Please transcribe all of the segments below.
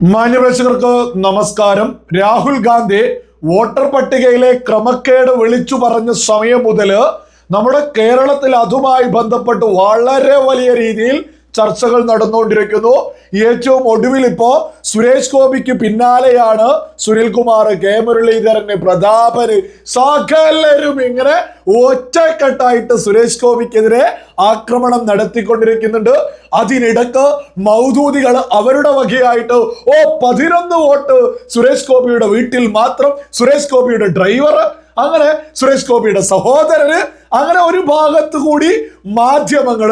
മാന്യപ്രേക്ഷകർക്ക് നമസ്കാരം. രാഹുൽ ഗാന്ധി വോട്ടർ പട്ടികയിലെ ക്രമക്കേട് വിളിച്ചു പറഞ്ഞ സമയം മുതൽ നമ്മുടെ കേരളത്തിൽ അതുമായി ബന്ധപ്പെട്ട് വളരെ വലിയ രീതിയിൽ ചർച്ചകൾ നടന്നുകൊണ്ടിരിക്കുന്നു. ഏറ്റവും ഒടുവിൽ ഇപ്പോ സുരേഷ് ഗോപിക്ക് പിന്നാലെയാണ് സുനിൽകുമാർ കെ മുരളീധരന് പ്രതാപന്. സകലരും ഇങ്ങനെ ഒറ്റക്കെട്ടായിട്ട് സുരേഷ് ഗോപിക്കെതിരെ ആക്രമണം നടത്തിക്കൊണ്ടിരിക്കുന്നുണ്ട്. അതിനിടക്ക് മൗദൂദികൾ അവരുടെ വകയായിട്ട് ഓ പതിനൊന്ന് വോട്ട് സുരേഷ് ഗോപിയുടെ വീട്ടിൽ മാത്രം സുരേഷ് ഗോപിയുടെ ഡ്രൈവർ അങ്ങനെ സുരേഷ് ഗോപിയുടെ സഹോദരന് അങ്ങനെ ഒരു ഭാഗത്ത് കൂടി മാധ്യമങ്ങൾ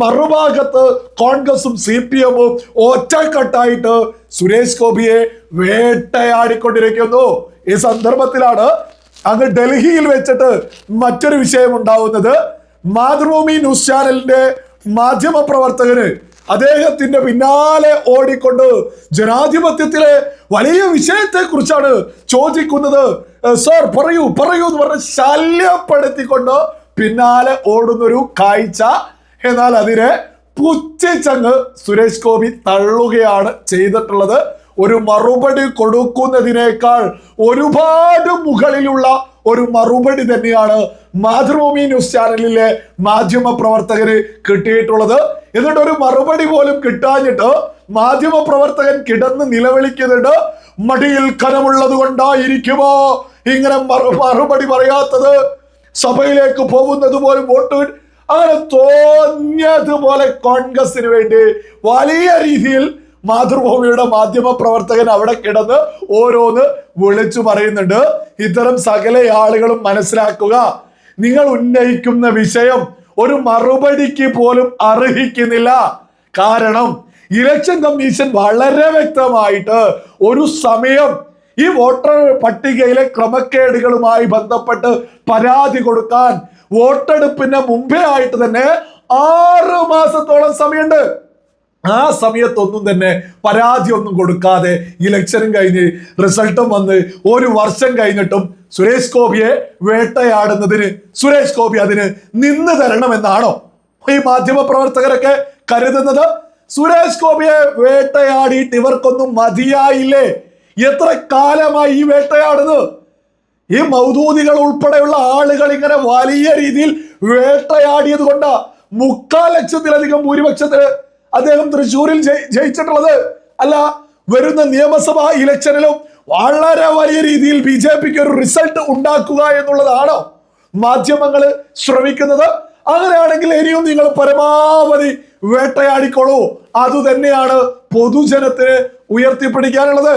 മറുഭാഗത്ത് കോൺഗ്രസും സി പി എമ്മും ഒറ്റക്കെട്ടായിട്ട് സുരേഷ് ഗോപിയെ വേട്ടയാടിക്കൊണ്ടിരിക്കുന്നു. ഈ സന്ദർഭത്തിലാണ് അങ്ങ് ഡൽഹിയിൽ വെച്ചിട്ട് മറ്റൊരു വിഷയം ഉണ്ടാവുന്നത്. മാതൃഭൂമി ന്യൂസ് ചാനലിന്റെ മാധ്യമ പ്രവർത്തകന് അദ്ദേഹത്തിന്റെ പിന്നാലെ ഓടിക്കൊണ്ട് ജനാധിപത്യത്തിലെ വലിയ വിഷയത്തെ കുറിച്ചാണ് ചോദിക്കുന്നത് സർ പറയൂ പറയൂ എന്ന് പറഞ്ഞ് ശല്യപ്പെടുത്തിക്കൊണ്ട് പിന്നാലെ ഓടുന്നൊരു കാഴ്ച. എന്നാൽ അതിനെ പുച്ഛിച്ചങ്ങ് സുരേഷ് ഗോപി തള്ളുകയാണ് ചെയ്തിട്ടുള്ളത്. ഒരു മറുപടി കൊടുക്കുന്നതിനേക്കാൾ ഒരുപാട് മുകളിലുള്ള ഒരു മറുപടി തന്നെയാണ് മാതൃഭൂമി ന്യൂസ് ചാനലിലെ മാധ്യമ പ്രവർത്തകര് കിട്ടിയിട്ടുള്ളത്. എന്നിട്ട് ഒരു മറുപടി പോലും കിട്ടാഞ്ഞിട്ട് മാധ്യമ പ്രവർത്തകൻ കിടന്ന് നിലവിളിക്കുന്നുണ്ട്. മടിയിൽ കനമുള്ളത് കൊണ്ടായിരിക്കുമോ ഇങ്ങനെ മറുപടി പറയാത്തത്? സഭയിലേക്ക് പോകുന്നത് പോലും വോട്ട് അങ്ങനെ തോന്നിയതുപോലെ കോൺഗ്രസിന് വേണ്ടി വലിയ രീതിയിൽ മാതൃഭൂമിയുടെ മാധ്യമ പ്രവർത്തകൻ അവിടെ കിടന്ന് ഓരോന്ന് വിളിച്ചു പറയുന്നുണ്ട്. ഇത്തരം സകല ആളുകളും മനസ്സിലാക്കുക. നിങ്ങൾ ഉന്നയിക്കുന്ന വിഷയം ഒരു മറുപടിക്ക് പോലും അർഹിക്കുന്നില്ല. കാരണം ഇലക്ഷൻ കമ്മീഷൻ വളരെ വ്യക്തമായിട്ട് ഒരു സമയം ഈ വോട്ടർ പട്ടികയിലെ ക്രമക്കേടുകളുമായി ബന്ധപ്പെട്ട് പരാതി കൊടുക്കാൻ വോട്ടെടുപ്പിന് മുമ്പേ ആയിട്ട് തന്നെ ആറ് മാസത്തോളം സമയമുണ്ട്. ആ സമയത്തൊന്നും തന്നെ പരാതി ഒന്നും കൊടുക്കാതെ ഇലക്ഷനും കഴിഞ്ഞ് റിസൾട്ടും വന്ന് ഒരു വർഷം കഴിഞ്ഞിട്ടും സുരേഷ് ഗോപിയെ വേട്ടയാടുന്നതിന് സുരേഷ് ഗോപി അതിന് നിന്ന് തരണമെന്നാണോ ഈ മാധ്യമ പ്രവർത്തകരൊക്കെ കരുതുന്നത്? സുരേഷ് ഗോപിയെ വേട്ടയാടിയിട്ട് ഇവർക്കൊന്നും മതിയായില്ലേ? എത്ര കാലമായി ഈ വേട്ടയാടുന്നത് ഈ മൗദൂദികൾ ഉൾപ്പെടെയുള്ള ആളുകൾ ഇങ്ങനെ വലിയ രീതിയിൽ വേട്ടയാടിയത് കൊണ്ട് മുക്കാൽ ലക്ഷത്തിലധികം ഭൂരിപക്ഷത്തിന് അദ്ദേഹം തൃശ്ശൂരിൽ ജയിച്ചിട്ടുള്ളത്? അല്ല വരുന്ന നിയമസഭാ ഇലക്ഷനിലും വളരെ വലിയ രീതിയിൽ ബി ജെ പിക്ക് ഒരു റിസൾട്ട് ഉണ്ടാക്കുക എന്നുള്ളതാണോ മാധ്യമങ്ങൾ ശ്രമിക്കുന്നത്? അങ്ങനെയാണെങ്കിൽ ഇനിയും നിങ്ങൾ പരമാവധി വേട്ടയാടിക്കോളൂ. അതുതന്നെയാണ് പൊതുജനത്തിന് ഉയർത്തിപ്പിടിക്കാനുള്ളത്.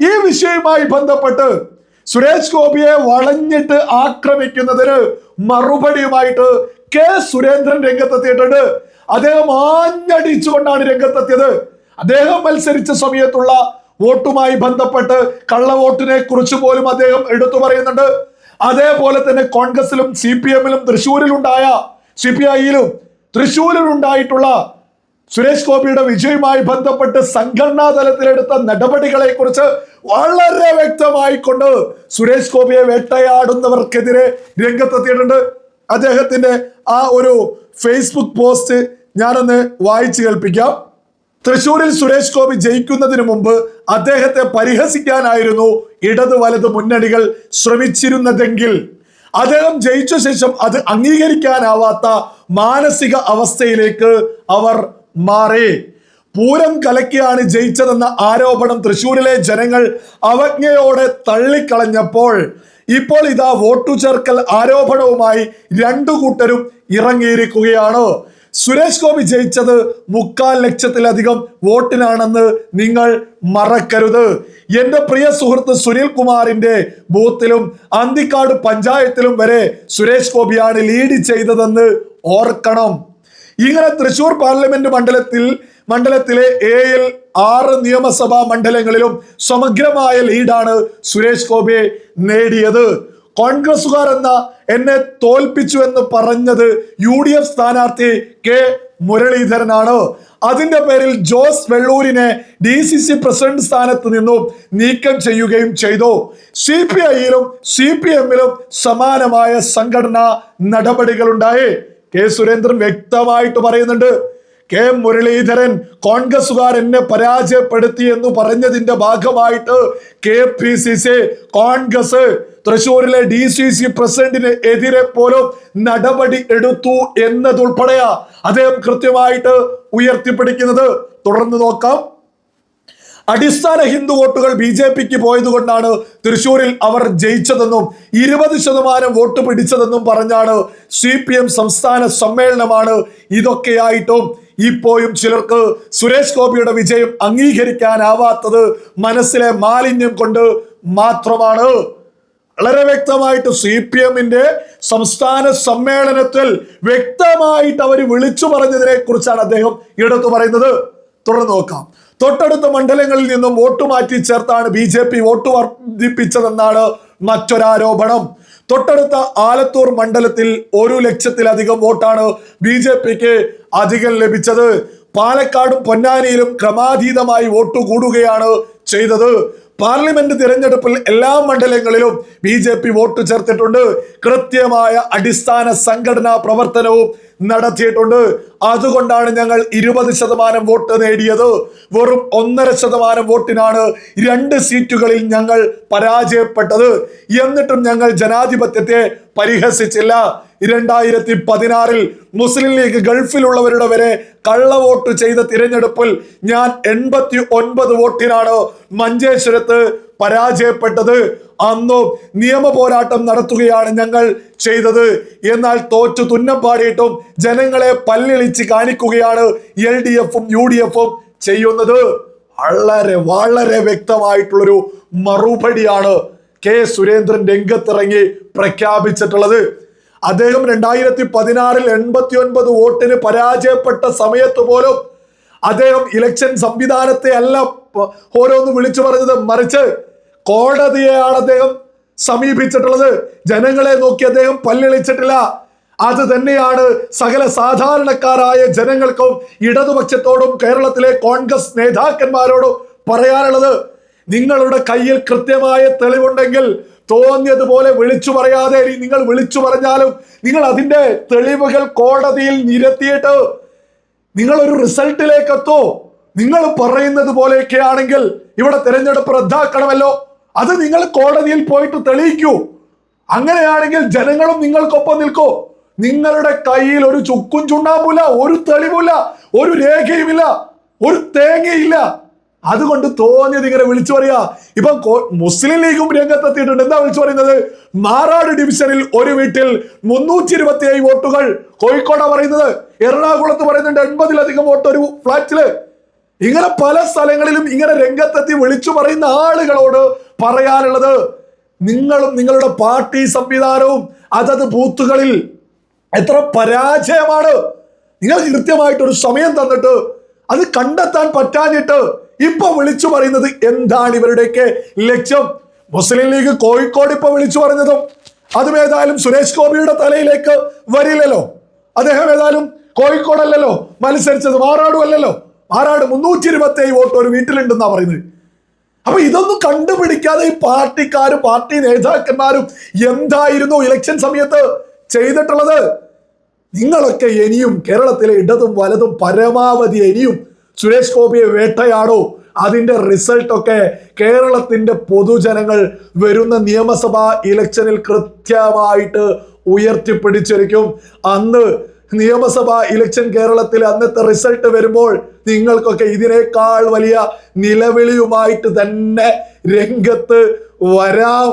ഈ വിഷയവുമായി ബന്ധപ്പെട്ട് സുരേഷ് ഗോപിയെ വളഞ്ഞിട്ട് ആക്രമിക്കുന്നതിന് മറുപടിയുമായിട്ട് കെ സുരേന്ദ്രൻ രംഗത്തെത്തിയിട്ടുണ്ട്. അദ്ദേഹം ആഞ്ഞടിച്ചുകൊണ്ടാണ് രംഗത്തെത്തിയത്. അദ്ദേഹം മത്സരിച്ച സമയത്തുള്ള വോട്ടുമായി ബന്ധപ്പെട്ട് കള്ളവോട്ടിനെ കുറിച്ച് പോലും അദ്ദേഹം എടുത്തു പറയുന്നുണ്ട്. അതേപോലെ തന്നെ കോൺഗ്രസിലും സി പി എമ്മിലും തൃശ്ശൂരിലുണ്ടായ സി പി ഐയിലും തൃശ്ശൂരിലുണ്ടായിട്ടുള്ള സുരേഷ് ഗോപിയുടെ വിജയവുമായി ബന്ധപ്പെട്ട് സംഘടനാ തലത്തിലെടുത്ത നടപടികളെ കുറിച്ച് വളരെ വ്യക്തമായിക്കൊണ്ട് സുരേഷ് ഗോപിയെ വേട്ടയാടുന്നവർക്കെതിരെ രംഗത്തെത്തിയിട്ടുണ്ട്. അദ്ദേഹത്തിന്റെ ആ ഒരു ഫേസ്ബുക്ക് പോസ്റ്റ് ഞാനൊന്ന് വായിച്ചു കേൾപ്പിക്കാം. തൃശൂരിൽ സുരേഷ് ഗോപി ജയിക്കുന്നതിന് മുമ്പ് അദ്ദേഹത്തെ പരിഹസിക്കാനായിരുന്നു ഇടത് വലത് മുന്നണികൾ ശ്രമിച്ചിരുന്നതെങ്കിൽ. അദ്ദേഹം ജയിച്ച ശേഷം അത് അംഗീകരിക്കാനാവാത്ത മാനസിക അവസ്ഥയിലേക്ക് അവർ മാറി. പൂരം കലക്കിയാണ് ജയിച്ചതെന്ന ആരോപണം തൃശൂരിലെ ജനങ്ങൾ അവജ്ഞയോടെ തള്ളിക്കളഞ്ഞപ്പോൾ ഇപ്പോൾ ഇതാ വോട്ടു ചേർക്കൽ ആരോപണവുമായി രണ്ടു കൂട്ടരും ഇറങ്ങിയിരിക്കുകയാണ്. സുരേഷ് ഗോപി ജയിച്ചത് മുക്കാൽ ലക്ഷത്തിലധികം വോട്ടിനാണെന്ന് നിങ്ങൾ മറക്കരുത്. എന്റെ പ്രിയ സുഹൃത്ത് സുനിൽ കുമാറിന്റെ ബൂത്തിലും അന്തിക്കാട് പഞ്ചായത്തിലും വരെ സുരേഷ് ഗോപിയാണ് ലീഡ് ചെയ്തതെന്ന് ഓർക്കണം. ഇങ്ങനെ തൃശൂർ പാർലമെന്റ് മണ്ഡലത്തിൽ മണ്ഡലത്തിലെ ഏഴിൽ ആറ് നിയമസഭാ മണ്ഡലങ്ങളിലും സമഗ്രമായ ലീഡാണ് സുരേഷ് ഗോപിയെ നേടിയത്. കോൺഗ്രസുകാർ എന്ന എന്നെ തോൽപ്പിച്ചു എന്ന് പറഞ്ഞത് യു ഡി എഫ് സ്ഥാനാർത്ഥി കെ മുരളീധരനാണ്. അതിന്റെ പേരിൽ ജോസ് വെള്ളൂരിനെ ഡി സി സി പ്രസിഡന്റ് സ്ഥാനത്ത് നിന്നും നീക്കം ചെയ്യുകയും ചെയ്തു. സി പി ഐയിലും സി പി എമ്മിലും സമാനമായ സംഘടനാ നടപടികളുണ്ടായി. കെ സുരേന്ദ്രൻ വ്യക്തമായിട്ട് പറയുന്നുണ്ട് കെ മുരളീധരൻ കോൺഗ്രസുകാർ എന്നെ പരാജയപ്പെടുത്തി എന്ന് പറഞ്ഞതിന്റെ ഭാഗമായിട്ട് K P C C Congress തൃശൂരിലെ ഡി സി സി പ്രസിഡന്റിന് എതിരെ പോലും നടപടി എടുത്തു എന്നതുൾപ്പെടെയാ അദ്ദേഹം കൃത്യമായിട്ട് ഉയർത്തിപ്പിടിക്കുന്നത് തുടർന്ന് നോക്കാം. അടിസ്ഥാന ഹിന്ദു വോട്ടുകൾ ബി ജെ പിക്ക് പോയതുകൊണ്ടാണ് തൃശൂരിൽ അവർ ജയിച്ചതെന്നും ഇരുപത് ശതമാനം വോട്ട് പിടിച്ചതെന്നും പറഞ്ഞാണ് സി പി എം സംസ്ഥാന സമ്മേളനമാണ് ഇതൊക്കെയായിട്ടും ഇപ്പോഴും ചിലർക്ക് സുരേഷ് ഗോപിയുടെ വിജയം അംഗീകരിക്കാനാവാത്തത് മനസ്സിലെ മാലിന്യം കൊണ്ട് മാത്രമാണ്. വളരെ വ്യക്തമായിട്ട് സി പി എമ്മിന്റെ സംസ്ഥാന സമ്മേളനത്തിൽ വ്യക്തമായിട്ട് അവർ വിളിച്ചു പറഞ്ഞതിനെ കുറിച്ചാണ് അദ്ദേഹം എടുത്തു പറയുന്നത്. തുടർന്ന് നോക്കാം. തൊട്ടടുത്ത മണ്ഡലങ്ങളിൽ നിന്നും വോട്ട് മാറ്റി ചേർത്താണ് ബി ജെ പി വോട്ട് വർദ്ധിപ്പിച്ചതെന്നാണ് മറ്റൊരാരോപണം. തൊട്ടടുത്ത ആലത്തൂർ മണ്ഡലത്തിൽ ഒരു ലക്ഷത്തിലധികം വോട്ടാണ് ബി ജെ പിക്ക് അധികം ലഭിച്ചത്. പാലക്കാടും പൊന്നാനിയിലും ക്രമാതീതമായി വോട്ട് കൂടുകയാണ് ചെയ്തത്. പാർലമെന്റ് തിരഞ്ഞെടുപ്പിൽ എല്ലാ മണ്ഡലങ്ങളിലും ബി ജെ പി വോട്ട് ചേർത്തിട്ടുണ്ട്. കൃത്യമായ അടിസ്ഥാന സംഘടനാ പ്രവർത്തനവും നടത്തിയിട്ടുണ്ട്. അതുകൊണ്ടാണ് ഞങ്ങൾ ഇരുപത് ശതമാനം വോട്ട് നേടിയത്. വെറും ഒന്നര ശതമാനം വോട്ടിനാണ് രണ്ട് സീറ്റുകളിൽ ഞങ്ങൾ പരാജയപ്പെട്ടത്. എന്നിട്ടും ഞങ്ങൾ ജനാധിപത്യത്തെ പരിഹസിച്ചില്ല. രണ്ടായിരത്തി പതിനാറിൽ മുസ്ലിം ലീഗ് ഗൾഫിലുള്ളവരുടെ വരെ കള്ളവോട്ട് ചെയ്ത തിരഞ്ഞെടുപ്പിൽ ഞാൻ എൺപത്തി ഒൻപത് വോട്ടിനാണ് മഞ്ചേശ്വരത്ത് പരാജയപ്പെട്ടത്. അന്നും നിയമ പോരാട്ടം നടത്തുകയാണ് ഞങ്ങൾ ചെയ്തത്. എന്നാൽ തോറ്റു തുന്നം പാടിയിട്ടും ജനങ്ങളെ പല്ലിളിച്ച് കാണിക്കുകയാണ് എൽ ഡി എഫും യു ഡി എഫും ചെയ്യുന്നത്. വളരെ വളരെ വ്യക്തമായിട്ടുള്ളൊരു മറുപടിയാണ് കെ സുരേന്ദ്രൻ രംഗത്തിറങ്ങി പ്രഖ്യാപിച്ചിട്ടുള്ളത്. അദ്ദേഹം രണ്ടായിരത്തി പതിനാറിൽ എൺപത്തി ഒൻപത് വോട്ടിന് പരാജയപ്പെട്ട സമയത്ത് പോലും അദ്ദേഹം ഇലക്ഷൻ സംവിധാനത്തെ അല്ല ഓരോന്ന് വിളിച്ചു പറഞ്ഞത് മറിച്ച് കോടതിയെയാണ് അദ്ദേഹം സമീപിച്ചിട്ടുള്ളത്. ജനങ്ങളെ നോക്കി അദ്ദേഹം പല്ലിളിച്ചിട്ടില്ല. അത് തന്നെയാണ് സകല സാധാരണക്കാരായ ജനങ്ങൾക്കും ഇടതുപക്ഷത്തോടും കേരളത്തിലെ കോൺഗ്രസ് നേതാക്കന്മാരോടും പറയാനുള്ളത്. നിങ്ങളുടെ കയ്യിൽ കൃത്യമായ തെളിവുണ്ടെങ്കിൽ തോന്നിയതുപോലെ വിളിച്ചു പറയാതെ നിങ്ങൾ വിളിച്ചു പറഞ്ഞാലും നിങ്ങൾ അതിന്റെ തെളിവുകൾ കോടതിയിൽ നിരത്തിയിട്ട് നിങ്ങൾ ഒരു റിസൾട്ടിലേക്ക് എത്തോ. നിങ്ങൾ പറയുന്നത് പോലെയൊക്കെ ആണെങ്കിൽ ഇവിടെ തിരഞ്ഞെടുപ്പ് റദ്ദാക്കണമല്ലോ. അത് നിങ്ങൾ കോടതിയിൽ പോയിട്ട് തെളിയിക്കൂ. അങ്ങനെയാണെങ്കിൽ ജനങ്ങളും നിങ്ങൾക്കൊപ്പം നിൽക്കൂ. നിങ്ങളുടെ കയ്യിൽ ഒരു ചുക്കും ചുണ്ടാമ്പൂല ഒരു തെളിവില്ല ഒരു രേഖയുമില്ല ഒരു തേങ്ങയില്ല അതുകൊണ്ട് തോന്നിയത് ഇങ്ങനെ വിളിച്ചു പറയാ. ഇപ്പൊ മുസ്ലിം ലീഗും രംഗത്തെത്തിയിട്ടുണ്ട്. എന്താ വിളിച്ചു പറയുന്നത്? മാറാട് ഡിവിഷനിൽ ഒരു വീട്ടിൽ മുന്നൂറ്റി ഇരുപത്തി ഏഴ് വോട്ടുകൾ. കോഴിക്കോടാ പറയുന്നത്. എറണാകുളത്ത് പറയുന്നുണ്ട് എൺപതിലധികം വോട്ട് ഒരു ഫ്ലാറ്റിൽ ഇങ്ങനെ പല സ്ഥലങ്ങളിലും ഇങ്ങനെ രംഗത്തെത്തി വിളിച്ചു പറയുന്ന ആളുകളോട് പറയാനുള്ളത് നിങ്ങളും നിങ്ങളുടെ പാർട്ടി സംവിധാനവും അതത് ബൂത്തുകളിൽ എത്ര പരാജയമാണ്. നിങ്ങൾ കൃത്യമായിട്ട് ഒരു സമയം തന്നിട്ട് അത് കണ്ടെത്താൻ പറ്റാഞ്ഞിട്ട് ഇപ്പൊ വിളിച്ചു പറയുന്നത് എന്താണ് ഇവരുടെയൊക്കെ ലക്ഷ്യം? മുസ്ലിം ലീഗ് കോഴിക്കോട് ഇപ്പൊ വിളിച്ചു പറഞ്ഞതും അതും ഏതായാലും സുരേഷ് ഗോപിയുടെ തലയിലേക്ക് വരില്ലല്ലോ. അദ്ദേഹം ഏതായാലും കോഴിക്കോടല്ലല്ലോ മത്സരിച്ചത് മാറാടും അല്ലല്ലോ. മാറാട് മുന്നൂറ്റി ഇരുപത്തി ഏഴ് വോട്ട് ഒരു വീട്ടിലുണ്ടെന്നാ പറയുന്നത്. അപ്പൊ ഇതൊന്നും കണ്ടുപിടിക്കാതെ ഈ പാർട്ടിക്കാരും പാർട്ടി നേതാക്കന്മാരും എന്തായിരുന്നു ഇലക്ഷൻ സമയത്ത് ചെയ്തിട്ടുള്ളത്? നിങ്ങളൊക്കെ ഇനിയും കേരളത്തിലെ ഇടതും വലതും പരമാവധി ഇനിയും സുരേഷ് ഗോപിയെ വേട്ടയാടോ? അതിന്റെ റിസൾട്ടൊക്കെ കേരളത്തിന്റെ പൊതുജനങ്ങൾ വരുന്ന നിയമസഭാ ഇലക്ഷനിൽ കൃത്യമായിട്ട് ഉയർത്തിപ്പിടിച്ചിരിക്കും. അന്ന് നിയമസഭാ ഇലക്ഷൻ കേരളത്തിൽ അന്നത്തെ റിസൾട്ട് വരുമ്പോൾ നിങ്ങൾക്കൊക്കെ ഇതിനേക്കാൾ വലിയ നിലവിളിയുമായിട്ട് തന്നെ രംഗത്ത് വരാം.